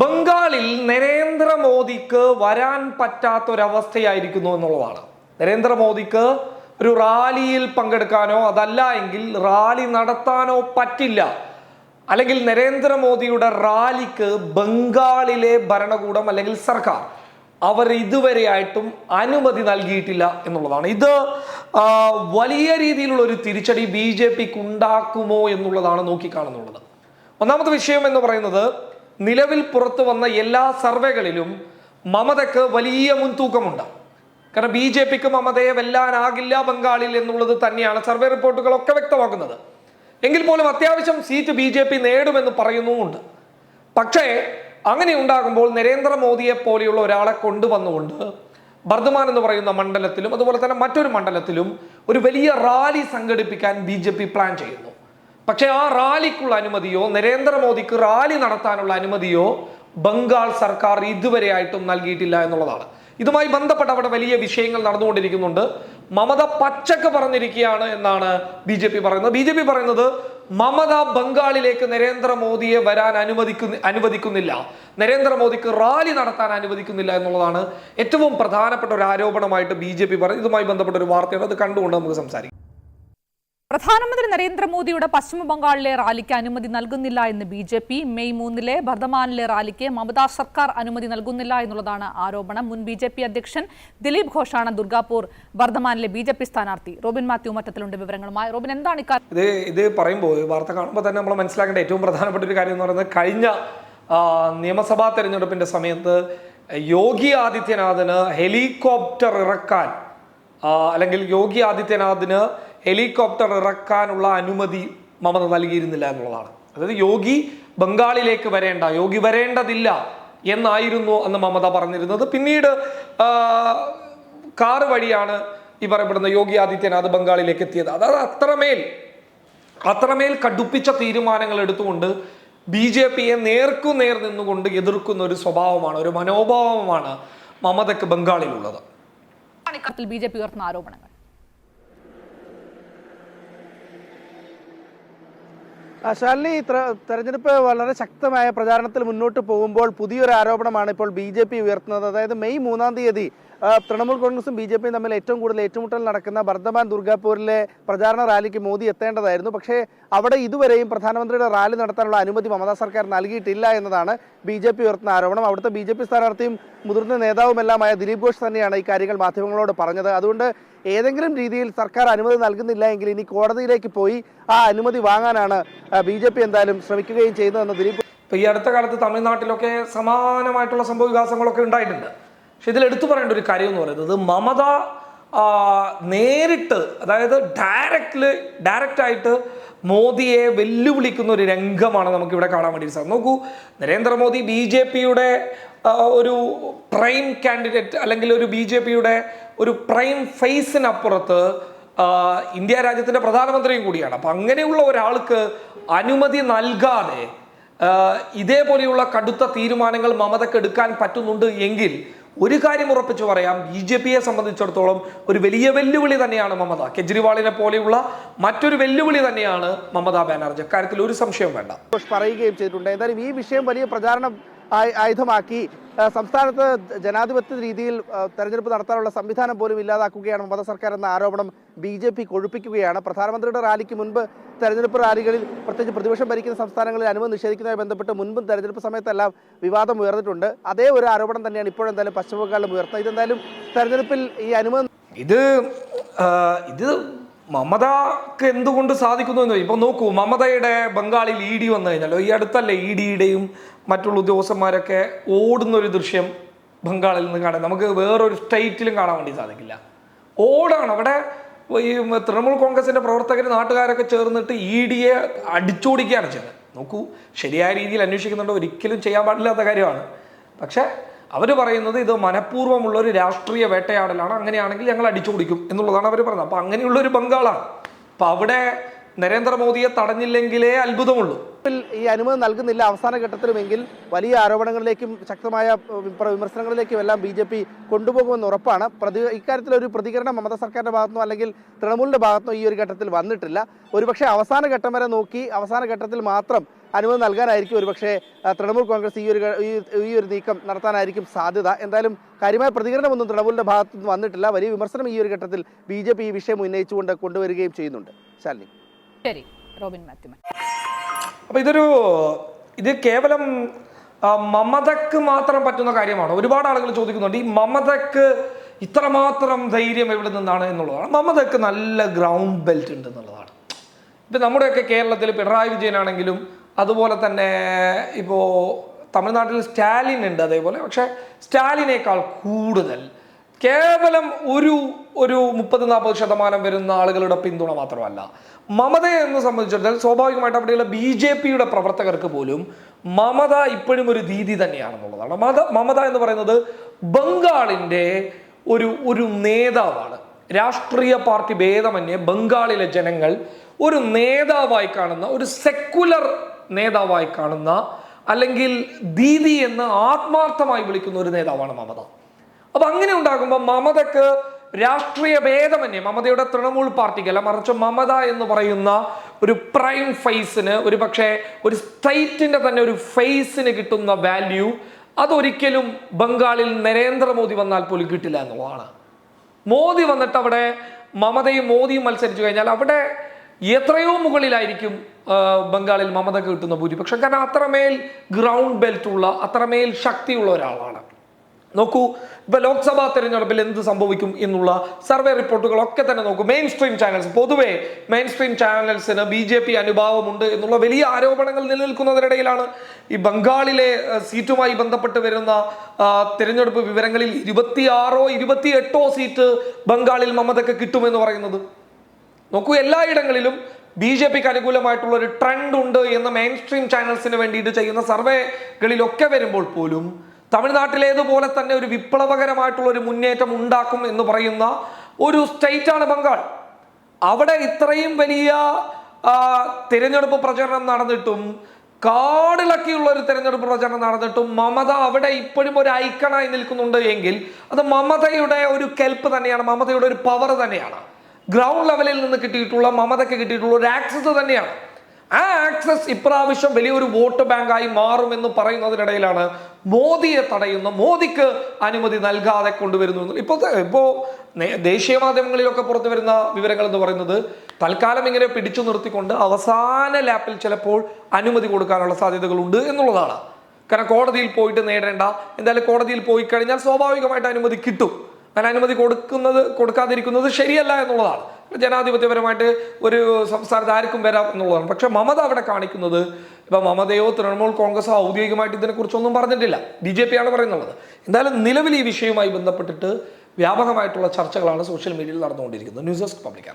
ബംഗാളിൽ നരേന്ദ്രമോദിക്ക് വരാൻ പറ്റാത്തൊരവസ്ഥയായിരിക്കുന്നു എന്നുള്ളതാണ്. നരേന്ദ്രമോദിക്ക് ഒരു റാലിയിൽ പങ്കെടുക്കാനോ അതല്ല എങ്കിൽ റാലി നടത്താനോ പറ്റില്ല. അല്ലെങ്കിൽ നരേന്ദ്രമോദിയുടെ റാലിക്ക് ബംഗാളിലെ ഭരണകൂടം അല്ലെങ്കിൽ സർക്കാർ അവർ ഇതുവരെയായിട്ടും അനുമതി നൽകിയിട്ടില്ല എന്നുള്ളതാണ്. ഇത് വലിയ രീതിയിലുള്ള ഒരു തിരിച്ചടി ബി ജെ പിക്ക് ഉണ്ടാക്കുമോ എന്നുള്ളതാണ് നോക്കിക്കാണുന്നുള്ളത്. ഒന്നാമത്തെ വിഷയം എന്ന് പറയുന്നത് നിലവിൽ പുറത്തു വന്ന എല്ലാ സർവേകളിലും മമതയ്ക്ക് വലിയ മുൻതൂക്കമുണ്ട്. കാരണം ബി ജെ പിക്ക് മമതയെ വെല്ലാനാകില്ല ബംഗാളിൽ എന്നുള്ളത് തന്നെയാണ് സർവേ റിപ്പോർട്ടുകളൊക്കെ വ്യക്തമാക്കുന്നത്. എങ്കിൽ പോലും അത്യാവശ്യം സീറ്റ് ബി ജെ പി നേടുമെന്ന് പറയുന്നുമുണ്ട്. പക്ഷേ അങ്ങനെ ഉണ്ടാകുമ്പോൾ നരേന്ദ്രമോദിയെ പോലെയുള്ള ഒരാളെ കൊണ്ടുവന്നുകൊണ്ട് ബർദ്ധമാൻ എന്ന് പറയുന്ന മണ്ഡലത്തിലും അതുപോലെ തന്നെ മറ്റൊരു മണ്ഡലത്തിലും ഒരു വലിയ റാലി സംഘടിപ്പിക്കാൻ ബി പ്ലാൻ ചെയ്യുന്നു. പക്ഷേ ആ റാലിക്കുള്ള അനുമതിയോ നരേന്ദ്രമോദിക്ക് റാലി നടത്താനുള്ള അനുമതിയോ ബംഗാൾ സർക്കാർ ഇതുവരെയായിട്ടും നൽകിയിട്ടില്ല എന്നുള്ളതാണ്. ഇതുമായി ബന്ധപ്പെട്ട് അവിടെ വലിയ വിഷയങ്ങൾ നടന്നുകൊണ്ടിരിക്കുന്നുണ്ട്. മമത പച്ചക്ക് പറഞ്ഞിരിക്കുകയാണ് എന്നാണ് ബി ജെ പി പറയുന്നത്. ബി ജെ പി പറയുന്നത് മമത ബംഗാളിലേക്ക് നരേന്ദ്രമോദിയെ വരാൻ അനുവദിക്കുന്ന അനുവദിക്കുന്നില്ല. നരേന്ദ്രമോദിക്ക് റാലി നടത്താൻ അനുവദിക്കുന്നില്ല എന്നുള്ളതാണ് ഏറ്റവും പ്രധാനപ്പെട്ട ഒരു ആരോപണമായിട്ട് ബി ജെ പി പറയുന്നത്. ഇതുമായി ബന്ധപ്പെട്ട ഒരു വാർത്തയാണ് അത് കണ്ടുകൊണ്ട് നമുക്ക് സംസാരിക്കാം. പ്രധാനമന്ത്രി നരേന്ദ്രമോദിയുടെ പശ്ചിമ ബംഗാളിലെ റാലിക്ക് അനുമതി നൽകുന്നില്ല എന്ന് ബി ജെ പി മെയ് മൂന്നിലെ ബർദ്ധമാനിലെ റാലിക്ക് മമതാ സർക്കാർ അനുമതി നൽകുന്നില്ല എന്നുള്ളതാണ് ആരോപണം. മുൻ ബി ജെ പി അധ്യക്ഷൻ ദിലീപ് ഘോഷാണ് ദുർഗാപൂർ ബർദ്ധമാനിലെ ബി ജെ പി സ്ഥാനാർത്ഥി. റോബിൻ മാത്യു മറ്റത്തിലുണ്ട് വിവരങ്ങളുമായി. റോബിൻ എന്താണ് ഇത് ഇത് പറയുമ്പോൾ വാർത്ത കാണുമ്പോൾ തന്നെ നമ്മൾ മനസ്സിലാക്കേണ്ട ഏറ്റവും പ്രധാനപ്പെട്ട ഒരു കാര്യം എന്ന് പറയുന്നത് കഴിഞ്ഞ നിയമസഭാ തെരഞ്ഞെടുപ്പിന്റെ സമയത്ത് യോഗി ആദിത്യനാഥിന് ഹെലികോപ്റ്റർ ഇറക്കാൻ അല്ലെങ്കിൽ യോഗി ആദിത്യനാഥിന് ഹെലികോപ്റ്റർ ഇറക്കാനുള്ള അനുമതി മമത നൽകിയിരുന്നില്ല എന്നുള്ളതാണ്. അതായത് യോഗി ബംഗാളിലേക്ക് വരേണ്ട യോഗി വരേണ്ടതില്ല എന്നായിരുന്നു അന്ന് മമത പറഞ്ഞിരുന്നത്. പിന്നീട് കാറ് വഴിയാണ് ഈ പറയപ്പെടുന്ന യോഗി ആദിത്യനാഥ് ബംഗാളിലേക്ക് എത്തിയത്. അതായത് അത്രമേൽ അത്രമേൽ കടുപ്പിച്ച തീരുമാനങ്ങൾ എടുത്തുകൊണ്ട് ബി ജെ പിയെ നേർക്കുനേർ നിന്നുകൊണ്ട് എതിർക്കുന്ന ഒരു സ്വഭാവമാണ് ഒരു മനോഭാവമാണ് മമതയ്ക്ക് ബംഗാളിലുള്ളത്. ബി ജെ പി ഉയർത്തുന്ന ആരോപണങ്ങൾ ആ, ശാലിനി ത്ര- തെരഞ്ഞെടുപ്പ് വളരെ ശക്തമായ പ്രചാരണത്തിൽ മുന്നോട്ട് പോകുമ്പോൾ പുതിയൊരു ആരോപണമാണ് ഇപ്പോൾ ബി ഉയർത്തുന്നത്. അതായത് മെയ് മൂന്നാം തീയതി തൃണമൂൽ കോൺഗ്രസും ബി ജെ പിയും തമ്മിൽ ഏറ്റവും കൂടുതൽ ഏറ്റുമുട്ടൽ നടക്കുന്ന ബർദ്ധമാൻ ദുർഗാപൂരിലെ പ്രചാരണ റാലിക്ക് മോദി എത്തേണ്ടതായിരുന്നു. പക്ഷേ അവിടെ ഇതുവരെയും പ്രധാനമന്ത്രിയുടെ റാലി നടത്താനുള്ള അനുമതി മമതാ സർക്കാർ നൽകിയിട്ടില്ല എന്നതാണ് ബി ജെ പി ഉയർത്തുന്ന ആരോപണം. അവിടുത്തെ ബി ജെ പി സ്ഥാനാർത്ഥിയും മുതിർന്ന നേതാവുമെല്ലാമായ ദിലീപ് ഘോഷ് തന്നെയാണ് ഈ കാര്യങ്ങൾ മാധ്യമങ്ങളോട് പറഞ്ഞത്. അതുകൊണ്ട് ഏതെങ്കിലും രീതിയിൽ സർക്കാർ അനുമതി നൽകുന്നില്ല എങ്കിൽ ഇനി കോടതിയിലേക്ക് പോയി ആ അനുമതി വാങ്ങാനാണ് ബി ജെ പി എന്തായാലും ശ്രമിക്കുകയും ചെയ്യുന്നതെന്ന് ദിലീപ് ഈ അടുത്ത കാലത്ത് തമിഴ്നാട്ടിലൊക്കെ സമാനമായിട്ടുള്ള സംഭവ വികാസങ്ങളൊക്കെ ഉണ്ടായിട്ടുണ്ട്. പക്ഷെ ഇതിൽ എടുത്തു പറയേണ്ട ഒരു കാര്യം എന്ന് പറയുന്നത് മമത നേരിട്ട് അതായത് ഡയറക്റ്റ് ആയിട്ട് മോദിയെ വെല്ലുവിളിക്കുന്ന ഒരു രംഗമാണ് നമുക്ക് ഇവിടെ കാണാൻ വേണ്ടി സാധിക്കും നോക്കൂ നരേന്ദ്രമോദി ബി ജെ പിയുടെ ഒരു പ്രൈം കാൻഡിഡേറ്റ് അല്ലെങ്കിൽ ഒരു ബി ജെ പിയുടെ ഒരു പ്രൈം ഫേസിനപ്പുറത്ത് ഇന്ത്യ രാജ്യത്തിന്റെ പ്രധാനമന്ത്രിയും കൂടിയാണ്. അപ്പം അങ്ങനെയുള്ള ഒരാൾക്ക് അനുമതി നൽകാതെ ഇതേപോലെയുള്ള കടുത്ത തീരുമാനങ്ങൾ മമതക്ക് എടുക്കാൻ പറ്റുന്നുണ്ട് എങ്കിൽ ഒരു കാര്യം ഉറപ്പിച്ചു പറയാം ബി ജെ പിയെ സംബന്ധിച്ചിടത്തോളം ഒരു വലിയ വെല്ലുവിളി തന്നെയാണ് മമത. കെജ്രിവാളിനെ പോലെയുള്ള മറ്റൊരു വെല്ലുവിളി തന്നെയാണ് മമതാ ബാനർജി. അക്കാര്യത്തിൽ ഒരു സംശയം വേണ്ട. പറയുകയും ചെയ്തിട്ടുണ്ട്. എന്തായാലും ഈ വിഷയം വലിയ പ്രചാരണ ആയുധമാക്കി. സംസ്ഥാനത്ത് ജനാധിപത്യ രീതിയിൽ തെരഞ്ഞെടുപ്പ് നടത്താനുള്ള സംവിധാനം പോലും ഇല്ലാതാക്കുകയാണ് മമത സർക്കാർ എന്ന ആരോപണം ബി ജെ പി കൊഴുപ്പിക്കുകയാണ് പ്രധാനമന്ത്രിയുടെ റാലിക്ക് മുൻപ് തെരഞ്ഞെടുപ്പ് റാലികളിൽ പ്രത്യേകിച്ച് പ്രതിപക്ഷം ഭരിക്കുന്ന സംസ്ഥാനങ്ങളിൽ അനുമതി നിഷേധിക്കുന്നതുമായി ബന്ധപ്പെട്ട് മുൻപും തെരഞ്ഞെടുപ്പ് സമയത്തെല്ലാം വിവാദം ഉയർന്നിട്ടുണ്ട്. അതേ ഒരു ആരോപണം തന്നെയാണ് ഇപ്പോഴെന്തായാലും പശ്ചിമ ബംഗാളിലും ഉയർത്തുന്നത്. ഇതെന്തായാലും തെരഞ്ഞെടുപ്പിൽ ഈ അനുമതി ഇത് ഇത് മമതക്ക് എന്തുകൊണ്ട് സാധിക്കുന്നു എന്ന് ഇപ്പൊ നോക്കൂ മമതയുടെ ബംഗാളിൽ ഇ ഡി വന്നു കഴിഞ്ഞാലോ ഈ അടുത്തല്ലേ ഇ ഡിയുടെയും മറ്റുള്ള ഉദ്യോഗസ്ഥന്മാരൊക്കെ ഓടുന്ന ഒരു ദൃശ്യം ബംഗാളിൽ നിന്ന് കാണാൻ നമുക്ക് വേറൊരു സ്റ്റേറ്റിലും കാണാൻ വേണ്ടി സാധിക്കില്ല. ഓടാണ്. അവിടെ ഈ തൃണമൂൽ കോൺഗ്രസിന്റെ പ്രവർത്തകർ നാട്ടുകാരൊക്കെ ചേർന്നിട്ട് ഇ ഡിയെ അടിച്ചോടിക്കുകയാണ് ചെയ്യുന്നത്. നോക്കൂ ശരിയായ രീതിയിൽ അന്വേഷിക്കുന്നുണ്ടോ ഒരിക്കലും ചെയ്യാൻ പാടില്ലാത്ത കാര്യമാണ്. പക്ഷേ അവർ പറയുന്നത് ഇത് മനഃപൂർവമുള്ള ഒരു രാഷ്ട്രീയ വേട്ടയാടലാണ് അങ്ങനെയാണെങ്കിൽ ഞങ്ങൾ അടിച്ചു കുടിക്കും എന്നുള്ളതാണ് അവർ പറയുന്നത് അപ്പം അങ്ങനെയുള്ള ഒരു ബംഗാളാണ്. അപ്പോൾ അവിടെ നരേന്ദ്രമോദിയെ തടഞ്ഞില്ലെങ്കിലേ അത്ഭുതമുള്ളൂ. ഈ അനുമതി നൽകുന്നില്ല അവസാന ഘട്ടത്തിലുമെങ്കിൽ വലിയ ആരോപണങ്ങളിലേക്കും ശക്തമായ വിമർശനങ്ങളിലേക്കും എല്ലാം ബി ജെ പി കൊണ്ടുപോകുമെന്ന് ഉറപ്പാണ്. പ്രതി ഇക്കാര്യത്തിൽ ഒരു പ്രതികരണം മമത സർക്കാരിന്റെ ഭാഗത്തുനിന്നോ അല്ലെങ്കിൽ തൃണമൂലിന്റെ ഭാഗത്തുനിന്നോ ഈ ഒരു ഘട്ടത്തിൽ വന്നിട്ടില്ല. ഒരുപക്ഷെ അവസാന ഘട്ടം വരെ നോക്കി അവസാന ഘട്ടത്തിൽ മാത്രം അനുമതി നൽകാനായിരിക്കും ഒരുപക്ഷെ തൃണമൂൽ കോൺഗ്രസ് ഈ ഒരു ഈ- ഒരു നീക്കം നടത്താനായിരിക്കും സാധ്യത. എന്തായാലും കാര്യമായ പ്രതികരണമൊന്നും തൃണമൂലിന്റെ ഭാഗത്തു നിന്ന് വന്നിട്ടില്ല. വലിയ വിമർശനം ഈ ഒരു ഘട്ടത്തിൽ ബി ജെ പി ഈ വിഷയം ഉന്നയിച്ചുകൊണ്ട് കൊണ്ടുവരികയും ചെയ്യുന്നുണ്ട്. ശാലിനി. ശരി റോബിൻ മാത്യുമൻ അപ്പൊ ഇതൊരു ഇത് കേവലം മമതക്ക് മാത്രം പറ്റുന്ന കാര്യമാണ്? ഒരുപാട് ആളുകൾ ചോദിക്കുന്നുണ്ട് ഈ മമതക്ക് ഇത്രമാത്രം ധൈര്യം എവിടെ നിന്നാണ് എന്നുള്ളതാണ്. മമതക്ക് നല്ല ഗ്രൗണ്ട് ബെൽറ്റ് ഉണ്ട് എന്നുള്ളതാണ്. ഇപ്പം നമ്മുടെയൊക്കെ കേരളത്തിൽ പിണറായി വിജയനാണെങ്കിലും അതുപോലെ തന്നെ ഇപ്പോൾ തമിഴ്നാട്ടിൽ സ്റ്റാലിൻ ഉണ്ട് അതേപോലെ. പക്ഷേ സ്റ്റാലിനേക്കാൾ കൂടുതൽ കേവലം ഒരു ഒരു മുപ്പത് നാൽപ്പത് ശതമാനം വരുന്ന ആളുകളുടെ പിന്തുണ മാത്രമല്ല. മമത എന്ന് സംബന്ധിച്ചിടത്തോളം സ്വാഭാവികമായിട്ട് അവിടെയുള്ള ബി ജെ പിയുടെ പ്രവർത്തകർക്ക് പോലും മമത ഇപ്പോഴും ഒരു രീതി തന്നെയാണെന്നുള്ളതാണ്. മത മമത എന്ന് പറയുന്നത് ബംഗാളിന്റെ ഒരു ഒരു നേതാവാണ്. രാഷ്ട്രീയ പാർട്ടി ഭേദമന്യേ ബംഗാളിലെ ജനങ്ങൾ ഒരു നേതാവായി കാണുന്ന ഒരു സെക്കുലർ നേതാവായി കാണുന്ന അല്ലെങ്കിൽ ദീദി എന്ന് ആത്മാർത്ഥമായി വിളിക്കുന്ന ഒരു നേതാവാണ് മമത. അപ്പൊ അങ്ങനെ ഉണ്ടാകുമ്പോൾ മമതക്ക് രാഷ്ട്രീയ ഭേദമന്യേ മമതയുടെ തൃണമൂൽ പാർട്ടിക്കല്ല മറിച്ച് മമത എന്ന് പറയുന്ന ഒരു പ്രൈം ഫേസിന് ഒരു പക്ഷേ ഒരു സ്റ്റേറ്റിന്റെ തന്നെ ഒരു ഫേസിന് കിട്ടുന്ന വാല്യൂ അതൊരിക്കലും ബംഗാളിൽ നരേന്ദ്രമോദി വന്നാൽ പോലും കിട്ടില്ല എന്നുള്ളതാണ്. മോദി വന്നിട്ട് അവിടെ മമതയും മോദിയും മത്സരിച്ചു കഴിഞ്ഞാൽ അവിടെ എത്രയോ മുകളിലായിരിക്കും ബംഗാളിൽ മമതക്ക് കിട്ടുന്ന ഭൂരിപക്ഷം കാരണം അത്രമേൽ ഗ്രൗണ്ട് ബെൽറ്റ് ഉള്ള അത്രമേൽ ശക്തിയുള്ള ഒരാളാണ്. നോക്കൂ ഇപ്പൊ ലോക്സഭാ തെരഞ്ഞെടുപ്പിൽ എന്ത് സംഭവിക്കും എന്നുള്ള സർവേ റിപ്പോർട്ടുകൾ ഒക്കെ തന്നെ നോക്കൂ. മെയിൻ സ്ട്രീം ചാനൽസ് പൊതുവെ മെയിൻ സ്ട്രീം ചാനൽസിന് ബി ജെ പി അനുഭാവമുണ്ട് എന്നുള്ള വലിയ ആരോപണങ്ങൾ നിലനിൽക്കുന്നതിനിടയിലാണ് ഈ ബംഗാളിലെ സീറ്റുമായി ബന്ധപ്പെട്ട് വരുന്ന തിരഞ്ഞെടുപ്പ് തെരഞ്ഞെടുപ്പ് വിവരങ്ങളിൽ ഇരുപത്തിയാറോ ഇരുപത്തിയെട്ടോ സീറ്റ് ബംഗാളിൽ മമതക്ക് കിട്ടുമെന്ന് പറയുന്നത്. നോക്കൂ എല്ലായിടങ്ങളിലും ബി ജെ പിക്ക് അനുകൂലമായിട്ടുള്ള ഒരു ട്രെൻഡ് ഉണ്ട് എന്ന് മെയിൻ സ്ട്രീം ചാനൽസിന് വേണ്ടിയിട്ട് ചെയ്യുന്ന സർവേകളിലൊക്കെ വരുമ്പോൾ പോലും തമിഴ്നാട്ടിലേതുപോലെ തന്നെ ഒരു വിപ്ലവകരമായിട്ടുള്ള ഒരു മുന്നേറ്റം ഉണ്ടാക്കും എന്ന് പറയുന്ന ഒരു സ്റ്റേറ്റ് ആണ് ബംഗാൾ. അവിടെ ഇത്രയും വലിയ തിരഞ്ഞെടുപ്പ് പ്രചരണം നടന്നിട്ടും കാടിളക്കിയുള്ള ഒരു തിരഞ്ഞെടുപ്പ് പ്രചരണം നടന്നിട്ടും മമത അവിടെ ഇപ്പോഴും ഒരു ഐക്കണായി നിൽക്കുന്നുണ്ട് എങ്കിൽ അത് മമതയുടെ ഒരു കെൽപ്പ് തന്നെയാണ് മമതയുടെ ഒരു പവർ തന്നെയാണ്. ഗ്രൗണ്ട് ലെവലിൽ നിന്ന് കിട്ടിയിട്ടുള്ള മമതയ്ക്ക് കിട്ടിയിട്ടുള്ള ഒരു ആക്സസ് തന്നെയാണ്. ആ ആക്സസ് ഇപ്രാവശ്യം വലിയൊരു വോട്ട് ബാങ്കായി മാറുമെന്ന് പറയുന്നതിനിടയിലാണ് മോദിയെ തടയുന്ന മോദിക്ക് അനുമതി നൽകാതെ കൊണ്ടുവരുന്നു. ഇപ്പോൾ ഇപ്പോൾ ദേശീയ മാധ്യമങ്ങളിലൊക്കെ പുറത്തു വരുന്ന വിവരങ്ങൾ എന്ന് പറയുന്നത് തൽക്കാലം ഇങ്ങനെ പിടിച്ചു നിർത്തിക്കൊണ്ട് അവസാന ലാപ്പിൽ ചിലപ്പോൾ അനുമതി കൊടുക്കാനുള്ള സാധ്യതകളുണ്ട് എന്നുള്ളതാണ്. കാരണം കോടതിയിൽ പോയിട്ട് നേടേണ്ട എന്തായാലും കോടതിയിൽ പോയി കഴിഞ്ഞാൽ സ്വാഭാവികമായിട്ട് അനുമതി കിട്ടും. അനുമതി കൊടുക്കുന്നത് കൊടുക്കാതിരിക്കുന്നത് ശരിയല്ല എന്നുള്ളതാണ്. ജനാധിപത്യപരമായിട്ട് ഒരു സംസ്ഥാനത്ത് ആർക്കും വരാം എന്നുള്ളതാണ്. പക്ഷെ മമത അവിടെ കാണിക്കുന്നത് ഇപ്പൊ മമതയോ തൃണമൂൽ കോൺഗ്രസോ ഔദ്യോഗികമായിട്ട് ഇതിനെക്കുറിച്ചൊന്നും പറഞ്ഞിട്ടില്ല. ബി ജെ പി ആണ് പറയുന്നത്. എന്തായാലും നിലവിൽ ഈ വിഷയവുമായി ബന്ധപ്പെട്ടിട്ട് വ്യാപകമായിട്ടുള്ള ചർച്ചകളാണ് സോഷ്യൽ മീഡിയയിൽ നടന്നുകൊണ്ടിരിക്കുന്നത്. News desk public